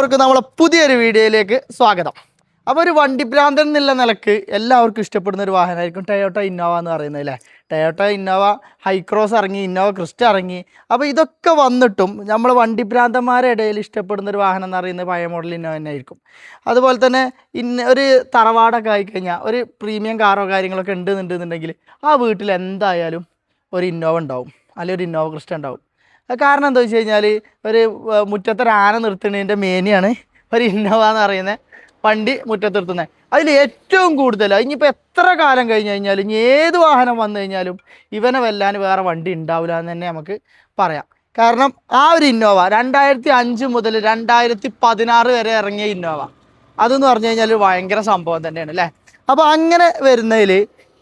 എല്ലാവർക്കും നമ്മളെ പുതിയൊരു വീഡിയോയിലേക്ക് സ്വാഗതം. അപ്പോൾ ഒരു വണ്ടി ഭ്രാന്തൻ എന്നുള്ള നിലയ്ക്ക് എല്ലാവർക്കും ഇഷ്ടപ്പെടുന്ന ഒരു വാഹനമായിരിക്കും ടയോട്ട ഇന്നോവ എന്ന് പറയുന്നത് അല്ലേ? ടയോട്ട ഇന്നോവ ഹൈക്രോസ് ഇറങ്ങി ഇന്നോവ ക്രിസ്റ്റ ഇറങ്ങി. അപ്പോൾ ഇതൊക്കെ വന്നിട്ടും നമ്മൾ വണ്ടി ഭ്രാന്തന്മാരുടെ ഇടയിൽ ഇഷ്ടപ്പെടുന്ന ഒരു വാഹനം എന്ന് പറയുന്നത് പഴയ മോഡൽ ഇന്നോവ തന്നെ ആയിരിക്കും അതുപോലെ തന്നെ ഇന്ന ഒരു തറവാടൊക്കെ ആയിക്കഴിഞ്ഞാൽ ഒരു പ്രീമിയം കാറോ കാര്യങ്ങളൊക്കെ ഉണ്ട് ഉണ്ടെന്നുണ്ടെന്നുണ്ടെങ്കിൽ ആ വീട്ടിൽ എന്തായാലും ഒരു ഇന്നോവ ഉണ്ടാവും. അല്ലെങ്കിൽ ഒരു ഇന്നോവ ക്രിസ്റ്റ ഉണ്ടാവും. കാരണം എന്താ വെച്ച് കഴിഞ്ഞാൽ ഒരു മുറ്റത്തൊരു ആന നിർത്തുന്നതിന്റെ മേനിയാണ് ഒരു ഇന്നോവ എന്ന് പറയുന്ന വണ്ടി മുറ്റത്ത് നിർത്തുന്നത് അതിൽ ഏറ്റവും കൂടുതൽ ഇനിയിപ്പോൾ എത്ര കാലം കഴിഞ്ഞ് കഴിഞ്ഞാലും ഇനി ഏത് വാഹനം വന്നു കഴിഞ്ഞാലും ഇവനെ വെല്ലാൻ വേറെ വണ്ടി ഉണ്ടാവില്ല എന്ന് തന്നെ നമുക്ക് പറയാം. കാരണം ആ ഒരു ഇന്നോവ രണ്ടായിരത്തി അഞ്ച് മുതൽ രണ്ടായിരത്തി പതിനാറ് വരെ ഇറങ്ങിയ ഇന്നോവ അതെന്ന് പറഞ്ഞു കഴിഞ്ഞാൽ ഭയങ്കര സംഭവം തന്നെയാണ് അല്ലേ? അപ്പോൾ അങ്ങനെ വരുന്നതിൽ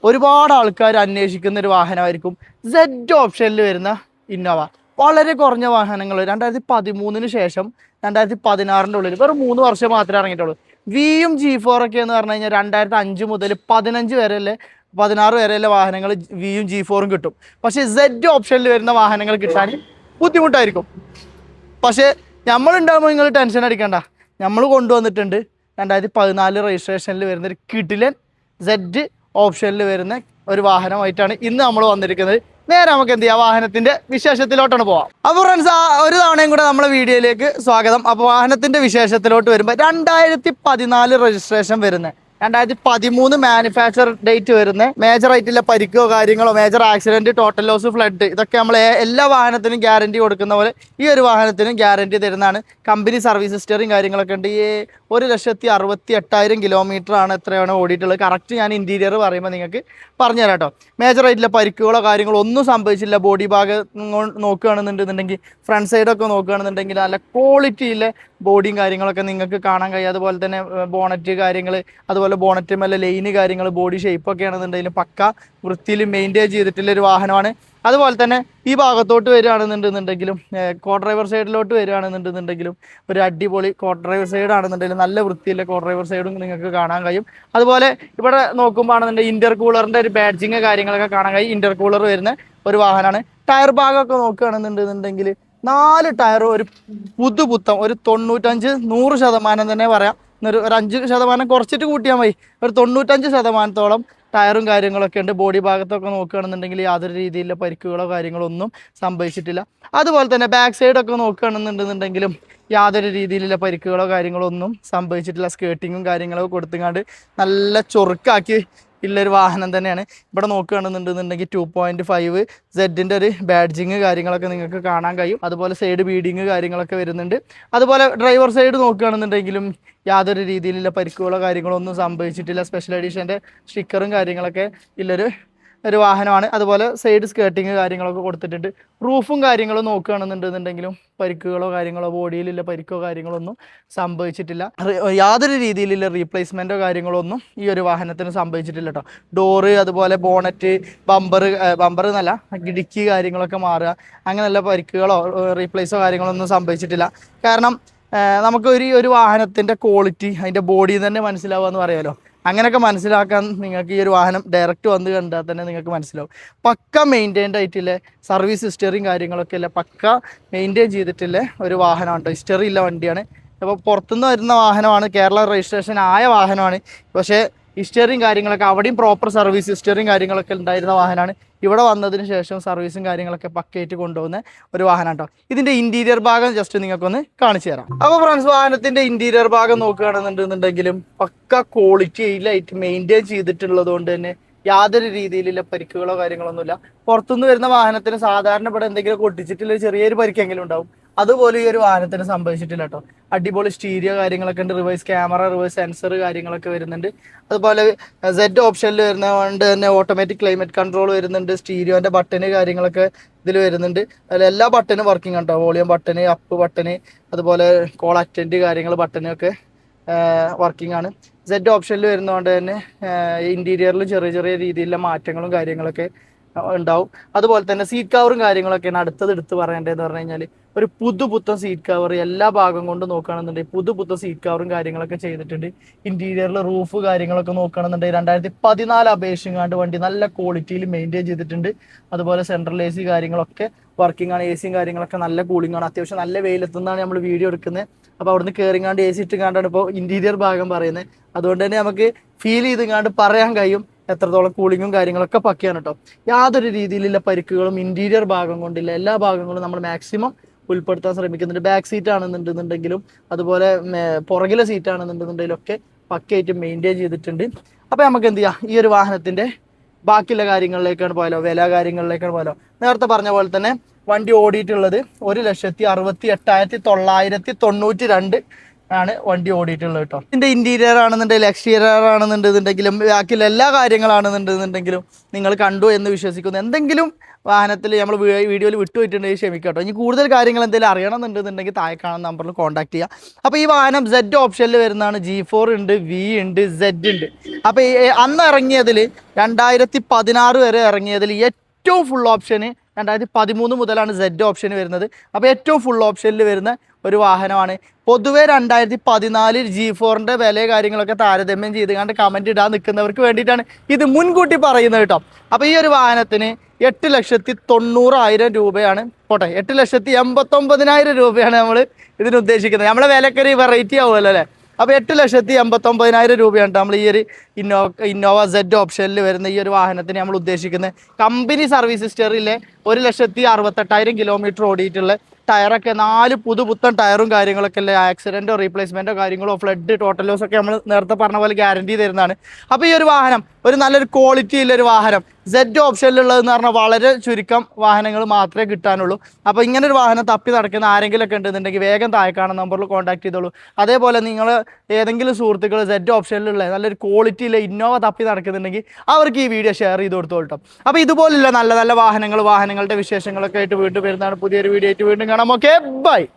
ഒരുപാട് ആൾക്കാർ അന്വേഷിക്കുന്ന ഒരു വാഹനമായിരിക്കും സെഡ് ഓപ്ഷനിൽ വരുന്ന ഇന്നോവ. വളരെ കുറഞ്ഞ വാഹനങ്ങൾ. രണ്ടായിരത്തി പതിമൂന്നിന് ശേഷം രണ്ടായിരത്തി പതിനാറിന്റെ ഉള്ളിൽ വെറും മൂന്ന് വർഷം മാത്രമേ ഇറങ്ങിയിട്ടുള്ളൂ. വിയും ജി ഫോർ ഒക്കെ എന്ന് പറഞ്ഞു കഴിഞ്ഞാൽ രണ്ടായിരത്തി അഞ്ച് മുതൽ പതിനഞ്ച് വരെയല്ലേ പതിനാറ് വരെയുള്ള വാഹനങ്ങൾ വിയും ജി ഫോറും കിട്ടും. പക്ഷേ സെഡ് ഓപ്ഷനിൽ വരുന്ന വാഹനങ്ങൾ കിട്ടാൻ ബുദ്ധിമുട്ടായിരിക്കും. പക്ഷേ നമ്മളുണ്ടാകുമ്പോൾ നിങ്ങൾ ടെൻഷൻ അടിക്കണ്ട. നമ്മൾ കൊണ്ടുവന്നിട്ടുണ്ട് രണ്ടായിരത്തി പതിനാല് രജിസ്ട്രേഷനിൽ വരുന്ന ഒരു കിടിലൻ സെഡ് ഓപ്ഷനിൽ വരുന്ന ഒരു വാഹനമായിട്ടാണ് ഇന്ന് നമ്മൾ വന്നിരിക്കുന്നത്. നേരെ നമുക്ക് എന്ത് ചെയ്യാം? വാഹനത്തിന്റെ വിശേഷത്തിലോട്ടാണ് പോവാം. അപ്പോൾ ഫ്രണ്ട്സ് ഒരു തവണയും കൂടെ നമ്മുടെ വീഡിയോയിലേക്ക് സ്വാഗതം. അപ്പോൾ വാഹനത്തിന്റെ വിശേഷത്തിലോട്ട് വരുമ്പോൾ രണ്ടായിരത്തി പതിനാല് രജിസ്ട്രേഷൻ വരുന്നത് രണ്ടായിരത്തി പതിമൂന്ന് മാനുഫാക്ചർ ഡേറ്റ് വരുന്ന. മേജർ ആയിട്ടുള്ള പരിക്കോ കാര്യങ്ങളോ major accident total loss flood ഇതൊക്കെ നമ്മൾ എല്ലാ വാഹനത്തിനും ഗ്യാരണ്ടി കൊടുക്കുന്ന പോലെ ഈ ഒരു വാഹനത്തിനും ഗ്യാരണ്ടി തരുന്നതാണ്. കമ്പനി സർവീസ് ഹിസ്റ്ററിയും കാര്യങ്ങളൊക്കെ ഉണ്ട്. ഈ ഒരു ലക്ഷത്തി അറുപത്തി എട്ടായിരം കിലോമീറ്റർ ആണ് എത്രയാണ് ഓടിയിട്ടുള്ളത്. കറക്റ്റ് ഞാൻ ഇന്റീരിയർ പറയുമ്പോൾ നിങ്ങൾക്ക് പറഞ്ഞു തരാം കേട്ടോ. മേജർ ആയിട്ടുള്ള പരിക്കുകളോ കാര്യങ്ങളോ ഒന്നും സംഭവിച്ചില്ല. ബോഡി ഭാഗം നോക്കുകയാണെന്നുണ്ടെന്നുണ്ടെങ്കിൽ ഫ്രണ്ട് സൈഡൊക്കെ നോക്കുകയാണെന്നുണ്ടെങ്കിൽ നല്ല ക്വാളിറ്റിയിലെ ബോഡിയും കാര്യങ്ങളൊക്കെ നിങ്ങൾക്ക് കാണാൻ കഴിയും. അതുപോലെ തന്നെ ബോണറ്റ് കാര്യങ്ങൾ അതുപോലെ ബോണറ്റ് മേലെ ലൈന് കാര്യങ്ങൾ ബോഡി ഷേപ്പൊക്കെ ആണെന്നുണ്ടെങ്കിലും പക്ക വൃത്തിയിൽ മെയിന്റെയിൻ ചെയ്തിട്ടുള്ള ഒരു വാഹനമാണ്. അതുപോലെ തന്നെ ഈ ഭാഗത്തോട്ട് വരികയാണെന്നുണ്ടെന്നുണ്ടെങ്കിലും കോ ഡ്രൈവർ സൈഡിലോട്ട് വരികയാണെന്നുണ്ടെന്നുണ്ടെങ്കിലും ഒരു അടിപൊളി കോ ഡ്രൈവർ സൈഡ് ആണെന്നുണ്ടെങ്കിലും നല്ല വൃത്തിയിലെ കോ ഡ്രൈവർ സൈഡും നിങ്ങൾക്ക് കാണാൻ കഴിയും. അതുപോലെ ഇവിടെ നോക്കുമ്പോൾ ആണെന്നുണ്ടെങ്കിൽ ഇന്റർ കൂളറിന്റെ ഒരു ബാഡ്ജിങ് കാര്യങ്ങളൊക്കെ കാണാൻ കഴിയും. ഇന്റർ കൂളർ വരുന്ന ഒരു വാഹനമാണ്. ടയർ ഭാഗമൊക്കെ നോക്കുകയാണെന്നുണ്ടെന്നുണ്ടെങ്കിൽ നാല് ടയറും ഒരു പുതുപുത്തം ഒരു തൊണ്ണൂറ്റഞ്ച് നൂറ് ശതമാനം തന്നെ പറയാം. ഒരു അഞ്ച് ശതമാനം കുറച്ചിട്ട് കൂട്ടിയാൽ മതി. ഒരു തൊണ്ണൂറ്റഞ്ച് ശതമാനത്തോളം ടയറും കാര്യങ്ങളൊക്കെ ഉണ്ട്. ബോഡി ഭാഗത്തൊക്കെ നോക്കുകയാണെന്നുണ്ടെങ്കിൽ യാതൊരു രീതിയിലുള്ള പരിക്കുകളോ കാര്യങ്ങളോ ഒന്നും സംഭവിച്ചിട്ടില്ല. അതുപോലെ തന്നെ ബാക്ക് സൈഡൊക്കെ നോക്കുകയാണെന്നുണ്ടെന്നുണ്ടെങ്കിലും യാതൊരു രീതിയിലുള്ള പരിക്കുകളോ കാര്യങ്ങളോ ഒന്നും സംഭവിച്ചിട്ടില്ല. സ്കേർട്ടിങ്ങും കാര്യങ്ങളൊക്കെ കൊടുത്തുങ്ങാണ്ട് നല്ല ചൊറുക്കാക്കി ഉള്ളൊരു വാഹനം തന്നെയാണ്. ഇവിടെ നോക്കുകയാണെന്നുണ്ടെന്നുണ്ടെങ്കിൽ ടു പോയിന്റ് ഫൈവ് സെഡിന്റെ ഒരു ബാഡ്ജിങ് കാര്യങ്ങളൊക്കെ നിങ്ങൾക്ക് കാണാൻ കഴിയും. അതുപോലെ സൈഡ് ബീഡിങ് കാര്യങ്ങളൊക്കെ വരുന്നുണ്ട്. അതുപോലെ ഡ്രൈവർ സൈഡ് നോക്കുകയാണെന്നുണ്ടെങ്കിലും യാതൊരു രീതിയിലുള്ള പരിക്കുകളോ കാര്യങ്ങളോ ഒന്നും സംഭവിച്ചിട്ടില്ല. സ്പെഷ്യൽ എഡീഷന്റെ സ്റ്റിക്കറും കാര്യങ്ങളൊക്കെ ഉള്ളൊരു ഒരു വാഹനമാണ്. അതുപോലെ സൈഡ് സ്കേർട്ടിങ് കാര്യങ്ങളൊക്കെ കൊടുത്തിട്ടുണ്ട്. റൂഫും കാര്യങ്ങളും നോക്കുകയാണെന്നുണ്ടെന്നുണ്ടെങ്കിലും പരിക്കുകളോ കാര്യങ്ങളോ ബോഡിയിലുള്ള പരിക്കോ കാര്യങ്ങളോ ഒന്നും സംഭവിച്ചിട്ടില്ല യാതൊരു രീതിയിലുള്ള റീപ്ലേസ്മെന്റോ കാര്യങ്ങളോ ഒന്നും ഈ ഒരു വാഹനത്തിന് സംഭവിച്ചിട്ടില്ല കേട്ടോ ഡോറ് അതുപോലെ ബോണറ്റ് ബമ്പർ ബമ്പർ എന്നല്ല ഡിക്കി കാര്യങ്ങളൊക്കെ മാറുക അങ്ങനെയുള്ള പരിക്കുകളോ റീപ്ലേസോ കാര്യങ്ങളോ ഒന്നും സംഭവിച്ചിട്ടില്ല. കാരണം നമുക്ക് ഒരു ഒരു വാഹനത്തിന്റെ ക്വാളിറ്റി അതിന്റെ ബോഡി തന്നെ മനസ്സിലാവുക എന്ന് പറയാമല്ലോ അങ്ങനെയൊക്കെ മനസ്സിലാക്കാൻ നിങ്ങൾക്ക് ഈ ഒരു വാഹനം ഡയറക്റ്റ് വന്ന് കണ്ടാൽ തന്നെ നിങ്ങൾക്ക് മനസ്സിലാവും. പക്ക മെയിന്റൈൻഡ് ആയിട്ടുള്ള സർവീസ് ഹിസ്റ്ററിയും കാര്യങ്ങളൊക്കെ ഇല്ല പക്ക മെയിന്റെയിൻ ചെയ്തിട്ടുള്ള ഒരു വാഹനമാണ് കേട്ടോ ഹിസ്റ്ററി ഇല്ല വണ്ടിയാണ്. അപ്പോൾ പുറത്തുനിന്ന് വരുന്ന വാഹനമാണ് കേരള രജിസ്ട്രേഷൻ ആയ വാഹനമാണ്. പക്ഷേ ഹിസ്റ്ററിയും കാര്യങ്ങളൊക്കെ അവിടെയും പ്രോപ്പർ സർവീസ് ഹിസ്റ്ററിയും കാര്യങ്ങളൊക്കെ ഉണ്ടായിരുന്ന വാഹനമാണ്. ഇവിടെ വന്നതിന് ശേഷം സർവീസും കാര്യങ്ങളൊക്കെ പക്കയായിട്ട് കൊണ്ടുപോകുന്ന ഒരു വാഹനം കേട്ടോ ഇതിന്റെ ഇന്റീരിയർ ഭാഗം ജസ്റ്റ് നിങ്ങൾക്കൊന്ന് കാണിച്ചു തരാം. അപ്പോൾ ഫ്രണ്ട്സ് വാഹനത്തിന്റെ ഇന്റീരിയർ ഭാഗം നോക്കുകയാണെന്നുണ്ടെന്നുണ്ടെങ്കിലും പക്ക ക്വാളിറ്റിയിലായിട്ട് മെയിന്റെയിൻ ചെയ്തിട്ടുള്ളത് കൊണ്ട് തന്നെ യാതൊരു രീതിയിലുള്ള പരിക്കുകളോ കാര്യങ്ങളൊന്നുമില്ല. പുറത്തുനിന്ന് വരുന്ന വാഹനത്തിന് സാധാരണ ഇവിടെ എന്തെങ്കിലും ഒട്ടിച്ചിട്ടുള്ള ചെറിയൊരു പരിക്കെങ്കിലും ഉണ്ടാവും. അതുപോലെ ഈ ഒരു വാഹനത്തിന് സംഭവിച്ചിട്ടില്ല കേട്ടോ അടിപൊളി സ്റ്റീരിയോ കാര്യങ്ങളൊക്കെ ഉണ്ട്. റിവേഴ്സ് ക്യാമറ റിവേഴ്സ് സെൻസർ കാര്യങ്ങളൊക്കെ വരുന്നുണ്ട്. അതുപോലെ സെഡ് ഓപ്ഷനിൽ വരുന്നതുകൊണ്ട് തന്നെ ഓട്ടോമാറ്റിക് ക്ലൈമറ്റ് കൺട്രോൾ വരുന്നുണ്ട്. സ്റ്റീരിയോന്റെ ബട്ടന് കാര്യങ്ങളൊക്കെ ഇതിൽ വരുന്നുണ്ട്. അതിൽ എല്ലാ ബട്ടനും വർക്കിംഗ് ഉണ്ടോ? വോളിയം ബട്ടന് അപ്പ് ബട്ടന് അതുപോലെ കോൾ അറ്റൻഡ് കാര്യങ്ങൾ ബട്ടനൊക്കെ വർക്കിംഗ് ആണ്. സെഡ് ഓപ്ഷനിൽ വരുന്നതുകൊണ്ട് തന്നെ ഇന്റീരിയറിൽ ചെറിയ ചെറിയ രീതിയിലുള്ള മാറ്റങ്ങളും കാര്യങ്ങളൊക്കെ ഉണ്ടാവും. അതുപോലെ തന്നെ സീറ്റ് കവറും കാര്യങ്ങളൊക്കെയാണ് അടുത്തത് എടുത്ത് പറയേണ്ടതെന്ന് പറഞ്ഞു കഴിഞ്ഞാൽ ഒരു പുതുപുത്തൻ സീറ്റ് കവർ എല്ലാ ഭാഗം കൊണ്ട് നോക്കുകയാണെന്നുണ്ടെങ്കിൽ പുതുപുത്തൻ സീറ്റ് കവറും കാര്യങ്ങളൊക്കെ ചെയ്തിട്ടുണ്ട്. ഇന്റീരിയറിൽ റൂഫ് കാര്യങ്ങളൊക്കെ നോക്കുകയാണെന്നുണ്ടെങ്കിൽ രണ്ടായിരത്തി പതിനാല് കാണ്ട് വണ്ടി നല്ല ക്വാളിറ്റിയിൽ മെയിന്റെയിൻ ചെയ്തിട്ടുണ്ട്. അതുപോലെ സെൻട്രൽ എ സി കാര്യങ്ങളൊക്കെ വർക്കിംഗ് ആണ് എ സിയും കാര്യങ്ങളൊക്കെ നല്ല കൂളിംഗ് ആണ്. അത്യാവശ്യം നല്ല വെയിലെത്തുന്നതാണ് നമ്മൾ വീഡിയോ എടുക്കുന്നത്. അപ്പോൾ അവിടുന്ന് കയറിങ്ങാണ്ട് എ സി ഇട്ടുകാണ്ടാണ് ഇപ്പോൾ ഇന്റീരിയർ ഭാഗം പറയുന്നത്. അതുകൊണ്ട് തന്നെ നമുക്ക് ഫീൽ ചെയ്തുങ്ങാണ്ട് പറയാൻ കഴിയും എത്രത്തോളം കൂളിങ്ങും കാര്യങ്ങളൊക്കെ പക്കയാണ് കേട്ടോ യാതൊരു രീതിയിലുള്ള പരിക്കുകളും ഇന്റീരിയർ ഭാഗം കൊണ്ടില്ല. എല്ലാ ഭാഗങ്ങളും നമ്മൾ മാക്സിമം ഉൾപ്പെടുത്താൻ ശ്രമിക്കുന്നുണ്ട് ബാക്ക് സീറ്റ് ആണെന്നുണ്ടെന്നുണ്ടെങ്കിലും അതുപോലെ പുറകിലെ സീറ്റ് ആണെന്നുണ്ടെന്നുണ്ടെങ്കിലും ഒക്കെ പക്കയായിട്ട് മെയിന്റെയിൻ ചെയ്തിട്ടുണ്ട്. അപ്പോൾ നമുക്ക് എന്ത് ചെയ്യാം? ഈ ഒരു വാഹനത്തിന്റെ ബാക്കിയുള്ള കാര്യങ്ങളിലേക്കാണ് പോയാലോ? വില കാര്യങ്ങളിലേക്കാണ് പോയാലോ? നേരത്തെ പറഞ്ഞ പോലെ തന്നെ വണ്ടി ഓടിയിട്ടുള്ളത് ഒരു ലക്ഷത്തി അറുപത്തി എട്ടായിരത്തി തൊള്ളായിരത്തി തൊണ്ണൂറ്റി രണ്ട് ആണ് വണ്ടി ഓടിയിട്ടുള്ളത് കേട്ടോ. ഇതിന്റെ ഇന്റീരിയർ ആണെന്നുണ്ടെങ്കിൽ എക്സ്റ്റീരിയർ ആണെന്നുണ്ടെന്നുണ്ടെങ്കിലും ബാക്കിയുള്ള എല്ലാ കാര്യങ്ങളാണെന്നുണ്ടെന്നുണ്ടെങ്കിലും നിങ്ങൾ കണ്ടു എന്ന് വിശ്വസിക്കുന്നു. എന്തെങ്കിലും വാഹനത്തിൽ നമ്മൾ വീഡിയോയിൽ വിട്ടുപോയിട്ടുണ്ടെങ്കിൽ ക്ഷമിക്കട്ടോ. ഇനി കൂടുതൽ കാര്യങ്ങൾ എന്തെങ്കിലും അറിയണമെന്നുണ്ടെന്നുണ്ടെങ്കിൽ താഴെ കാണുന്ന നമ്പറിൽ കോൺടാക്ട് ചെയ്യാം. അപ്പോൾ ഈ വാഹനം സെഡ് ഓപ്ഷനിൽ വരുന്നതാണ്. ജി ഫോർ ഉണ്ട് വി ഉണ്ട് സെഡ് ഉണ്ട്. അപ്പോൾ അന്ന് ഇറങ്ങിയതിൽ രണ്ടായിരത്തി പതിനാറ് വരെ ഇറങ്ങിയതിൽ ഏറ്റവും ഫുൾ ഓപ്ഷന് രണ്ടായിരത്തി പതിമൂന്ന് മുതലാണ് സെഡ് ഓപ്ഷൻ വരുന്നത്. അപ്പോൾ ഏറ്റവും ഫുൾ ഓപ്ഷനിൽ വരുന്ന ഒരു വാഹനമാണ്. പൊതുവേ രണ്ടായിരത്തി പതിനാലിൽ ജി ഫോറിന്റെ വില കാര്യങ്ങളൊക്കെ താരതമ്യം ചെയ്ത് കണ്ട് കമന്റ് ഇടാൻ നിൽക്കുന്നവർക്ക് വേണ്ടിയിട്ടാണ് ഇത് മുൻകൂട്ടി പറയുന്നത് കേട്ടോ. അപ്പോൾ ഈ ഒരു വാഹനത്തിന് എട്ട് ലക്ഷത്തി തൊണ്ണൂറായിരം രൂപയാണ്. പോട്ടെ എട്ട് ലക്ഷത്തി എൺപത്തൊമ്പതിനായിരം രൂപയാണ് നമ്മൾ ഇതിന് ഉദ്ദേശിക്കുന്നത്. നമ്മളെ വിലക്കൊരു വെറൈറ്റി ആവുമല്ലോ അല്ലേ? അപ്പോൾ എട്ട് ലക്ഷത്തി എൺപത്തൊമ്പതിനായിരം രൂപയാണ് നമ്മൾ ഈ ഒരു ഇന്നോവ ഇന്നോവ സെഡ് ഓപ്ഷനിൽ വരുന്ന ഈ ഒരു വാഹനത്തിന് നമ്മൾ ഉദ്ദേശിക്കുന്നത്. കമ്പനി സർവീസ് ഹിസ്റ്ററിയിലെ ഒരു ലക്ഷത്തി അറുപത്തെട്ടായിരം കിലോമീറ്റർ ഓടിയിട്ടുള്ള ടയറൊക്കെ നാല് പുതുപുത്തൻ ടയറും കാര്യങ്ങളൊക്കെ അല്ലേ? ആക്സിഡന്റോ റീപ്ലേസ്മെന്റോ കാര്യങ്ങളോ ഫ്ലഡ് ടോട്ടൽ ലോസ് ഒക്കെ നമ്മൾ നേരത്തെ പറഞ്ഞ പോലെ ഗ്യാരണ്ടി തരുന്നതാണ്. അപ്പോൾ ഈ ഒരു വാഹനം ഒരു നല്ലൊരു ക്വാളിറ്റി ഉള്ളൊരു വാഹനം സെഡ് ഓപ്ഷനിലുള്ളതെന്ന് പറഞ്ഞാൽ വളരെ ചുരുക്കം വാഹനങ്ങൾ മാത്രമേ കിട്ടാനുള്ളൂ. അപ്പോൾ ഇങ്ങനെ ഒരു വാഹനം തപ്പി നടക്കുന്ന ആരെങ്കിലുമൊക്കെ ഉണ്ടെന്നുണ്ടെങ്കിൽ വേഗം താഴെ നമ്പറിൽ കോൺടാക്ട് ചെയ്തോളൂ. അതേപോലെ നിങ്ങൾ ഏതെങ്കിലും സുഹൃത്തുക്കൾ സെഡ് ഓപ്ഷനിലുള്ള നല്ലൊരു ക്വാളിറ്റിയിലെ ഇന്നോവ തപ്പി നടക്കുന്നുണ്ടെങ്കിൽ അവർക്ക് ഈ വീഡിയോ ഷെയർ ചെയ്ത് കൊടുത്തോളൂ കേട്ടോ അപ്പോൾ ഇതുപോലുള്ള നല്ല നല്ല വാഹനങ്ങൾ വാഹനങ്ങളുടെ വിശേഷങ്ങളൊക്കെ ആയിട്ട് വീണ്ടും വരുന്നതാണ്. പുതിയൊരു വീഡിയോ ആയിട്ട് വീണ്ടും കാണാം. Okay bye